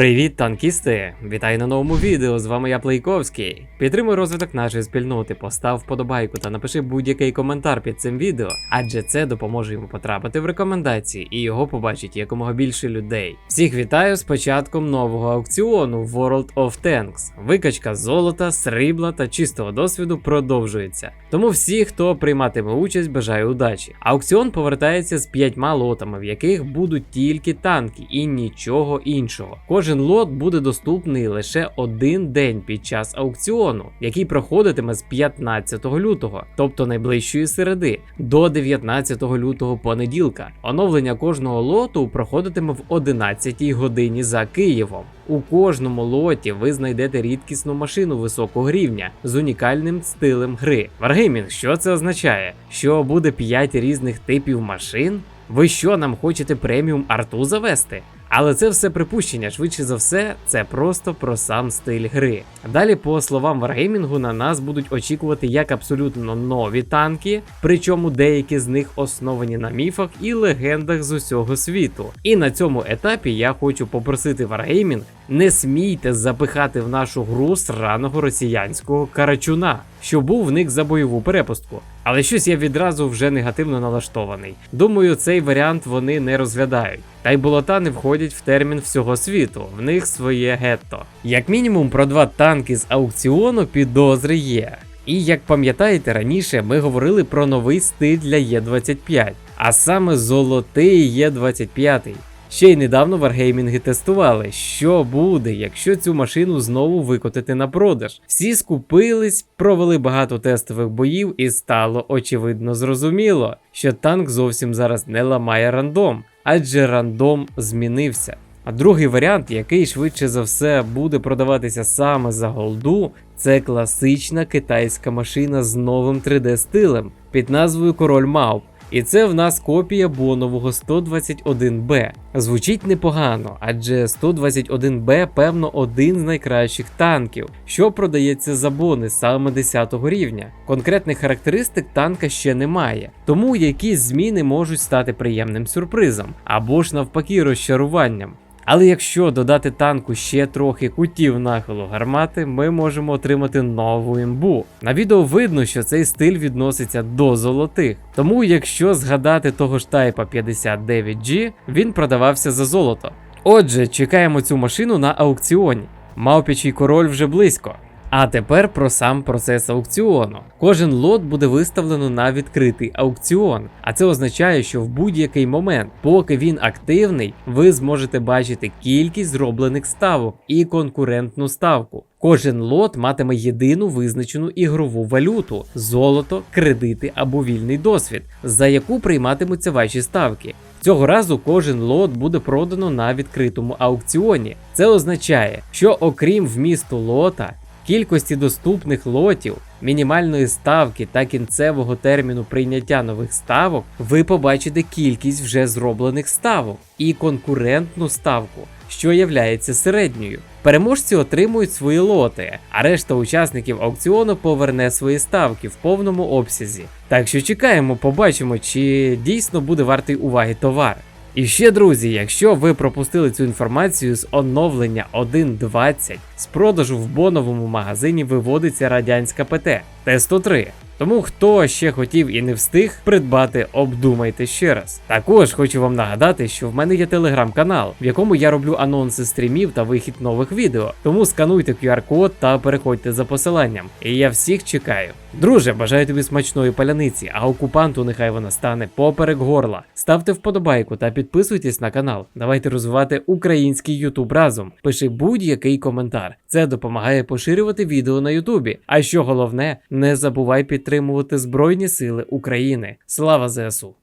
Привіт, танкісти! Вітаю на новому відео. З вами я Плейковський. Підтримуй розвиток нашої спільноти, постав вподобайку та напиши будь-який коментар під цим відео, адже це допоможе йому потрапити в рекомендації і його побачить якомога більше людей. Всіх вітаю з початком нового аукціону World of Tanks. Викачка золота, срібла та чистого досвіду продовжується. Тому всі, хто прийматиме участь, бажаю удачі. Аукціон повертається з п'ятьма лотами, в яких будуть тільки танки і нічого іншого. Кожен лот буде доступний лише один день під час аукціону, який проходитиме з 15 лютого, тобто найближчої середи, до 19 лютого понеділка. Оновлення кожного лоту проходитиме в 11 годині за Києвом. У кожному лоті ви знайдете рідкісну машину високого рівня з унікальним стилем гри. Wargaming, що це означає? Що буде 5 різних типів машин? Ви що нам хочете преміум арту завести? Але це все припущення, швидше за все, це просто про сам стиль гри. Далі, по словам Wargaming, на нас будуть очікувати як абсолютно нові танки, причому деякі з них основані на міфах і легендах з усього світу. І на цьому етапі я хочу попросити Wargaming, не смійте запихати в нашу гру сраного росіянського карачуна, що був в них за бойову перепустку. Але щось я відразу вже негативно налаштований. Думаю, цей варіант вони не розглядають. Та й болота не входять в термін всього світу, в них своє гетто. Як мінімум про два танки з аукціону підозри є. І як пам'ятаєте, раніше ми говорили про новий стиль для Є25, а саме золотий Є25. Ще й недавно варгеймінги тестували, що буде, якщо цю машину знову викотити на продаж. Всі скупились, провели багато тестових боїв, і стало очевидно зрозуміло, що танк зовсім зараз не ламає рандом, адже рандом змінився. А другий варіант, який швидше за все буде продаватися саме за голду, це класична китайська машина з новим 3D-стилем під назвою Король Мауп. І це в нас копія бонового 121Б. Звучить непогано, адже 121Б, певно, один з найкращих танків, що продається за бони саме 10 рівня. Конкретних характеристик танка ще немає, тому якісь зміни можуть стати приємним сюрпризом або ж навпаки розчаруванням. Але якщо додати танку ще трохи кутів нахилу гармати, ми можемо отримати нову імбу. На відео видно, що цей стиль відноситься до золотих. Тому, якщо згадати того ж тайпа 59G, він продавався за золото. Отже, чекаємо цю машину на аукціоні. Мавпічий король вже близько. А тепер про сам процес аукціону. Кожен лот буде виставлено на відкритий аукціон, а це означає, що в будь-який момент, поки він активний, ви зможете бачити кількість зроблених ставок і конкурентну ставку. Кожен лот матиме єдину визначену ігрову валюту золото, кредити або вільний досвід, за яку прийматимуться ваші ставки. Цього разу кожен лот буде продано на відкритому аукціоні. Це означає, що окрім вмісту лота, кількості доступних лотів, мінімальної ставки та кінцевого терміну прийняття нових ставок, ви побачите кількість вже зроблених ставок і конкурентну ставку, що являється середньою. Переможці отримують свої лоти, а решта учасників аукціону поверне свої ставки в повному обсязі. Так що чекаємо, побачимо, чи дійсно буде вартий уваги товар. І ще, друзі, якщо ви пропустили цю інформацію з оновлення 1.20, з продажу в боновому магазині виводиться радянська ПТ Т-103. Тому хто ще хотів і не встиг придбати, обдумайте ще раз. Також хочу вам нагадати, що в мене є телеграм-канал, в якому я роблю анонси стрімів та вихід нових відео. Тому скануйте QR-код та переходьте за посиланням. І я всіх чекаю. Друже, бажаю тобі смачної паляниці, а окупанту нехай вона стане поперек горла. Ставте вподобайку та підписуйтесь на канал. Давайте розвивати український Ютуб разом. Пиши будь-який коментар. Це допомагає поширювати відео на Ютубі. А що головне, не забувай підтримувати Збройні Сили України. Слава ЗСУ!